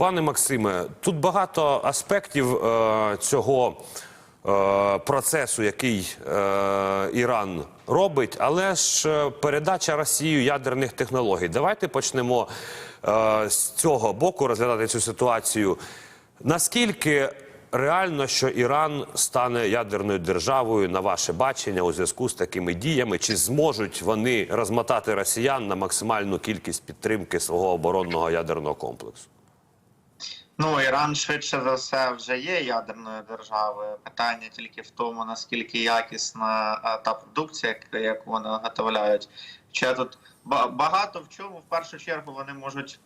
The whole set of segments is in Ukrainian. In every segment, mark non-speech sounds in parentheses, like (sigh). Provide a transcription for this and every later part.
Пане Максиме, тут багато аспектів е, цього е, процесу, який е, Іран робить, але ж е, передача Росією ядерних технологій. Давайте почнемо е, з цього боку розглядати цю ситуацію. Наскільки реально, що Іран стане ядерною державою на ваше бачення у зв'язку з такими діями? Чи зможуть вони розмотати росіян на максимальну кількість підтримки свого оборонного ядерного комплексу? Ну, Іран швидше за все вже є ядерною державою. Питання тільки в тому, наскільки якісна та продукція, яку- вони виготовляють. Чи тут багато в чому в першу чергу вони можуть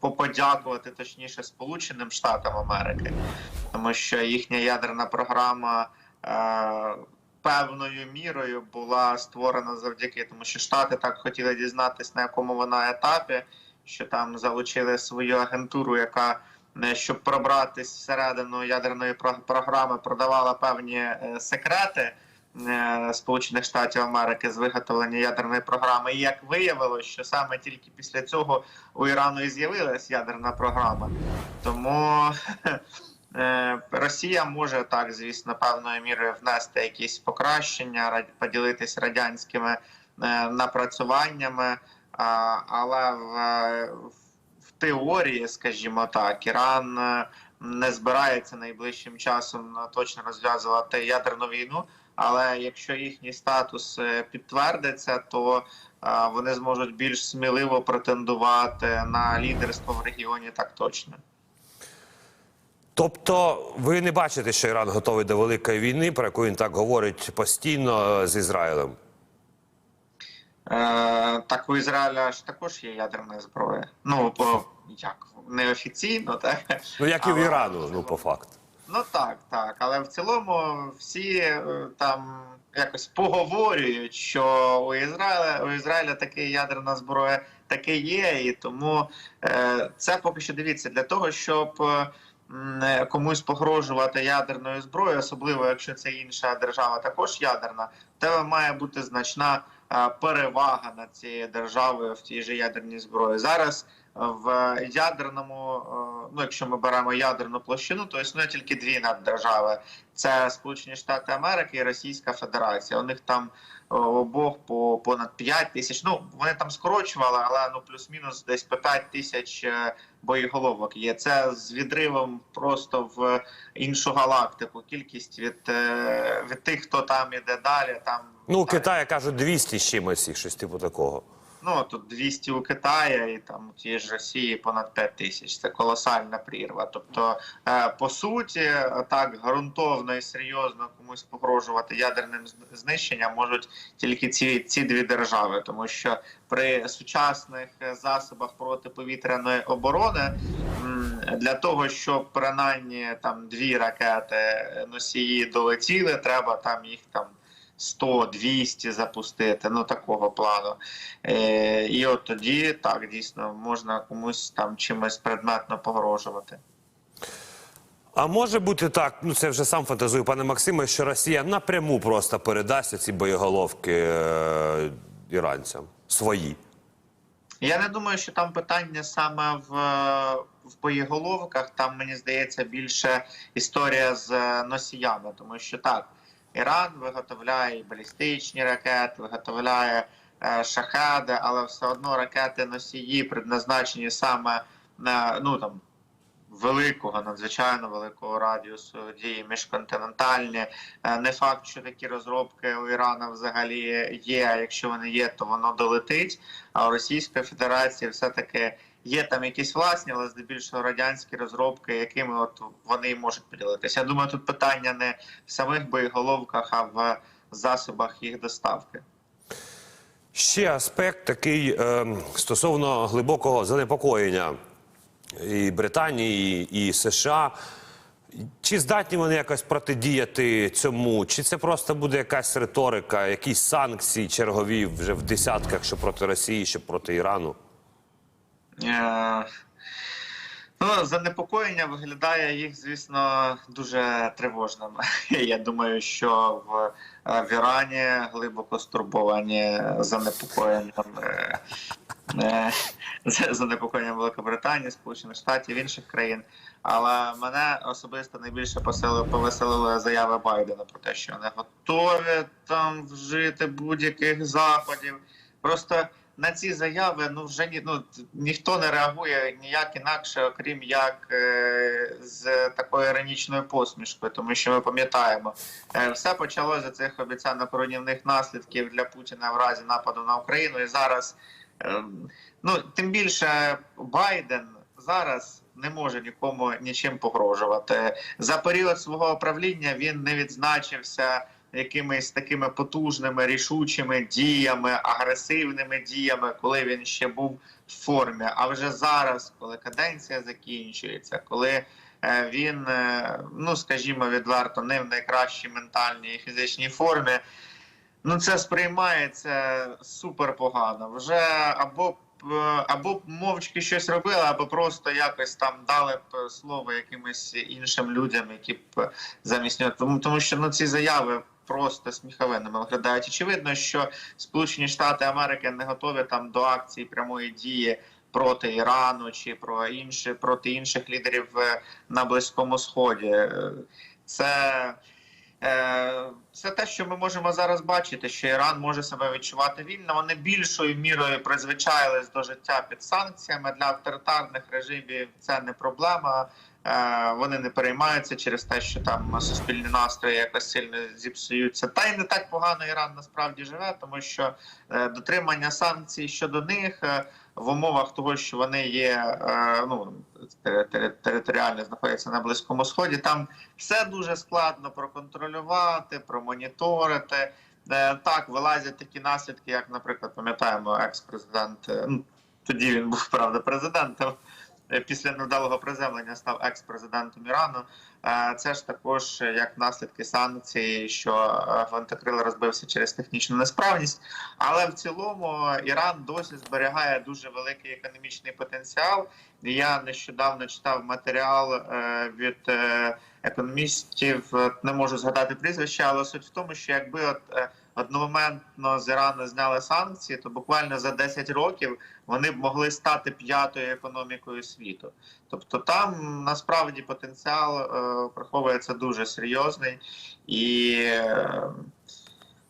поподякувати точніше Сполученим Штатам Америки, тому що їхня ядерна програма. Е- Певною мірою була створена завдяки тому, що Штати так хотіли дізнатися, на якому вона етапі, що там залучили свою агентуру, яка щоб пробратись всередину ядерної про- програми, продавала певні е, секрети е, Сполучених Штатів Америки з виготовлення ядерної програми. І як виявилось, що саме тільки після цього у Ірану і з'явилась ядерна програма. Тому (laughs) е, Росія може так, звісно, певною мірою внести якісь покращення, поділитись радянськими е, напрацюваннями. Але в теорії, скажімо так, Іран е, не збирається найближчим часом е, точно розв'язувати ядерну війну. Але якщо їхній статус е, підтвердиться, то вони зможуть більш сміливо претендувати на лідерство в регіоні так точно. Тобто, ви не бачите, що Іран готовий до великої війни, про яку він так говорить постійно з Ізраїлем? Е, так у Ізраїля ж також є ядерна зброя. Ну, бо як неофіційно, так? Ну як і в Ірану, ну по факту. Ну так, так. Але в цілому всі е, там якось поговорюють, що у Ізраїля у Ізраїля таки ядерна зброя таки є, і тому е, це поки що дивіться для того, щоб е, комусь погрожувати ядерною зброєю, особливо якщо це інша держава, також ядерна, тебе має бути значна е, перевага над цією державою в тій же ядерній зброї. Зараз в ядерному, е, ну якщо ми беремо ядерну площину, то існує тільки дві наддержави: це Сполучені Штати Америки і Російська Федерація. У них там е, обох по понад 5 тисяч. Ну вони там скорочували, але ну плюс-мінус десь по 5 тисяч е, боєголовок є. Це з відривом просто в іншу галактику. Кількість від, від тих, хто там іде далі. Там Ну, Китаї кажуть 200 з чимось, щось типу такого. Ну тут 200 у Китаї і там у тієї ж Росії понад 5 тисяч. Це колосальна прірва. Тобто, е, по суті, так ґрунтовно і серйозно комусь погрожувати ядерним знищенням можуть тільки ці, ці дві держави, тому що при сучасних е, засобах протиповітряної оборони для того, щоб принаймні там дві ракети е, носії долетіли, треба там їх там. 100-200 запустити, ну такого плану. Е, і от тоді так дійсно можна комусь там чимось предметно погрожувати. А може бути так, ну це вже сам фантазую, пане Максиме, що Росія напряму просто передасть ці боєголовки е, іранцям свої. Я не думаю, що там питання саме в, в боєголовках. Там мені здається більше історія з е, носіями, тому що так, Іран виготовляє і балістичні ракети, виготовляє е, шахеди, але все одно ракети носії предназначені саме на ну там. Великого, надзвичайно великого радіусу дії міжконтинентальні. Е, Не факт, що такі розробки у Ірана взагалі є. А якщо вони є, то воно долетить. А у Російської Федерації все-таки є там якісь власні, але здебільшого радянські розробки, якими от вони можуть поділитися. Я думаю, тут питання не в самих боєголовках, а в засобах їх доставки. Ще аспект такий е, стосовно глибокого занепокоєння і Британії, і США. Чи здатні вони якось протидіяти цьому? Чи це просто буде якась риторика, якісь санкції чергові вже в десятках, що проти Росії, що проти Ірану? Е, Ну, занепокоєння виглядає їх, звісно, дуже тривожним. (laughs) Я думаю, що в, е, в Ірані глибоко стурбовані занепокоєнням е, е, (laughs) це занепокоєння Великобританії, Сполучених Штатів, інших країн. Але мене особисто найбільше повеселили заяви Байдена про те, що вони готові там вжити будь-яких заходів. Просто на ці заяви ну вже ні, ну, ніхто не реагує ніяк інакше, окрім як е, з такою іронічною посмішкою, тому що ми пам'ятаємо, е, все почалося цих обіцянок руйнівних наслідків для Путіна в разі нападу на Україну. І зараз е, ну тим більше Байден зараз не може нікому нічим погрожувати. За період свого правління він не відзначився якимись такими потужними рішучими діями, агресивними діями, коли він ще був в формі. А вже зараз, коли каденція закінчується, коли е, він, е, ну скажімо відверто, не в найкращій ментальній і фізичній формі. Ну, це сприймається супер погано. Вже або е, або мовчки щось робили, або просто якось там дали б слово якимось іншим людям, які б замість нього. Тому, тому що ну ці заяви просто сміховинними виглядають. Очевидно, що Сполучені Штати Америки не готові там до акції прямої дії. Проти Ірану чи про інші проти інших лідерів е, на Близькому Сході, Е, це Це те, що ми можемо зараз бачити, що Іран може себе відчувати вільно. Вони більшою мірою призвичаїлись до життя під санкціями для авторитарних режимів. Це не проблема. Е, Вони не переймаються через те, що там суспільні настрої якось сильно зіпсуються. Та й не так погано Іран насправді живе, тому що е, дотримання санкцій щодо них е, в умовах того, що вони є е, ну територіально знаходяться на близькому сході. Там все дуже складно проконтролювати, промоніторити. Е, Так, вилазять такі наслідки, як, наприклад, пам'ятаємо, екс-президент. е, Ну тоді він був правда президентом. Е, Після невдалого приземлення став екс-президентом Ірану. Е, Це ж також е, як наслідки санкцій, що гвинтокрил розбився через технічну несправність. Але в цілому Іран досі зберігає дуже великий економічний потенціал. Я нещодавно читав матеріал від економістів, не можу згадати прізвище, але суть в тому, що якби от одномоментно з Ірану зняли санкції, то буквально за 10 років вони б могли стати п'ятою економікою світу. Тобто там насправді потенціал е, приховується дуже серйозний і. е,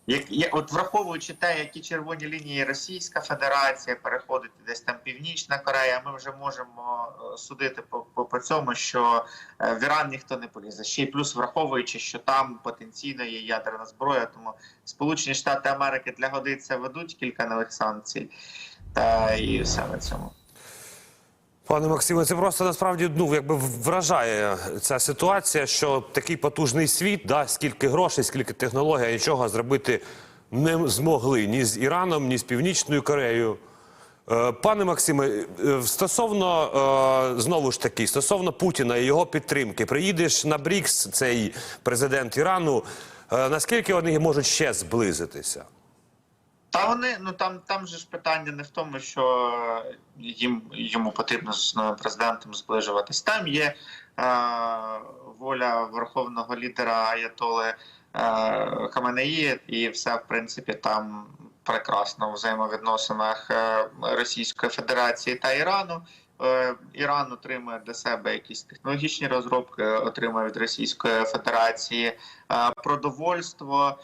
як, як, от враховуючи те, які червоні лінії Російська Федерація переходить десь там Північна Корея, ми вже можемо е, судити по, по, по цьому, що е, в Іран ніхто не полізе. Ще й плюс враховуючи, що там потенційно є ядерна зброя, тому Сполучені Штати Америки для годиться ведуть кілька нових санкцій, та і на цьому. Пане Максиме, це просто насправді ну якби вражає ця ситуація, що такий потужний світ, да, скільки грошей, скільки технологій, нічого зробити не змогли ні з Іраном, ні з Північною Кореєю. Е, Пане Максиме, е, стосовно е, знову ж таки, стосовно Путіна і його підтримки, приїдеш на Брікс, цей президент Ірану. Наскільки вони можуть ще зблизитися? Та вони ну там там же ж питання не в тому, що їм йому потрібно з новим президентом зближуватись. Там є е, воля верховного лідера Аятоли е, Хаменеї, і все в принципі там прекрасно в взаємовідносинах е, Російської Федерації та Ірану. Е, Іран отримує для себе якісь технологічні розробки, отримує від Російської Федерації е, продовольство.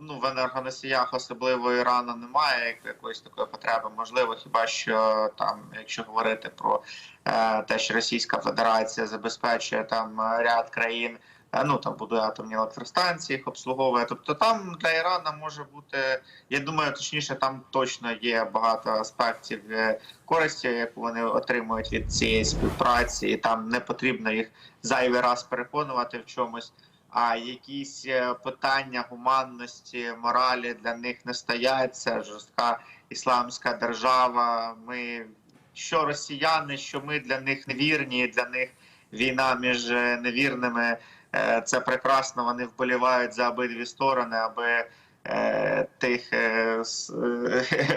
Ну, в енергоносіях особливо Ірану немає як- якоїсь такої потреби. Можливо, хіба що там, якщо говорити про е, те, що Російська Федерація забезпечує там е, ряд країн, е, ну там будує атомні електростанції, їх обслуговує. Тобто там для Ірана може бути, я думаю, точніше, там точно є багато аспектів е, користі, яку вони отримують від цієї співпраці, і там не потрібно їх зайвий раз переконувати в чомусь. А якісь е, питання гуманності, моралі для них не стоять. Це жорстка ісламська держава. Ми що росіяни, що ми для них невірні, для них війна між е, невірними. Е, Це прекрасно. Вони вболівають за обидві сторони, аби тих (laughs)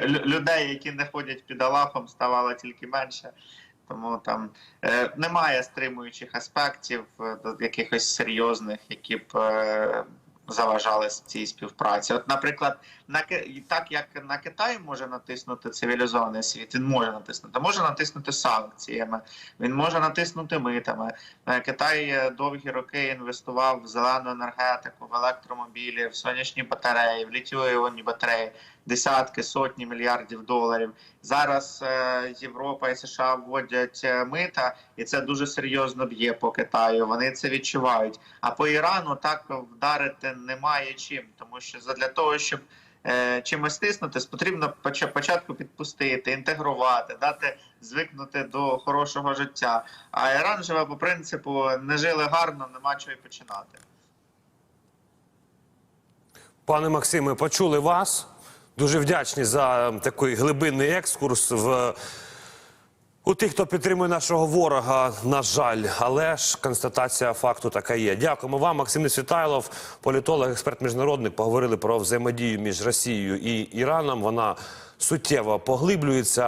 людей, які не ходять під Аллахом, ставало тільки менше. Тому там е, немає стримуючих аспектів е, до якихось серйозних, які б е, заважали цій співпраці. От, наприклад, на так як на Китай може натиснути цивілізований світ, він може натиснути, може натиснути санкціями, він може натиснути митами. Е, Китай е, довгі роки інвестував в зелену енергетику, в електромобілі, в сонячні батареї, в літіоні батареї, десятки, сотні мільярдів доларів. Зараз е, Європа і США вводять мита, і це дуже серйозно б'є по Китаю. Вони це відчувають. А по Ірану так вдарити немає чим, тому що задля того, щоб чимось тиснути, потрібно початку підпустити, інтегрувати, дати звикнути до хорошого життя. А Іран живе по принципу не жили гарно, нема чого й починати. Пане Максиме, почули вас. Дуже вдячні за такий глибинний екскурс в. У тих, хто підтримує нашого ворога, на жаль, але ж констатація факту така є. Дякуємо вам, Максим Несвітайлов, політолог, експерт міжнародний. Поговорили про взаємодію між Росією і Іраном. Вона суттєво поглиблюється.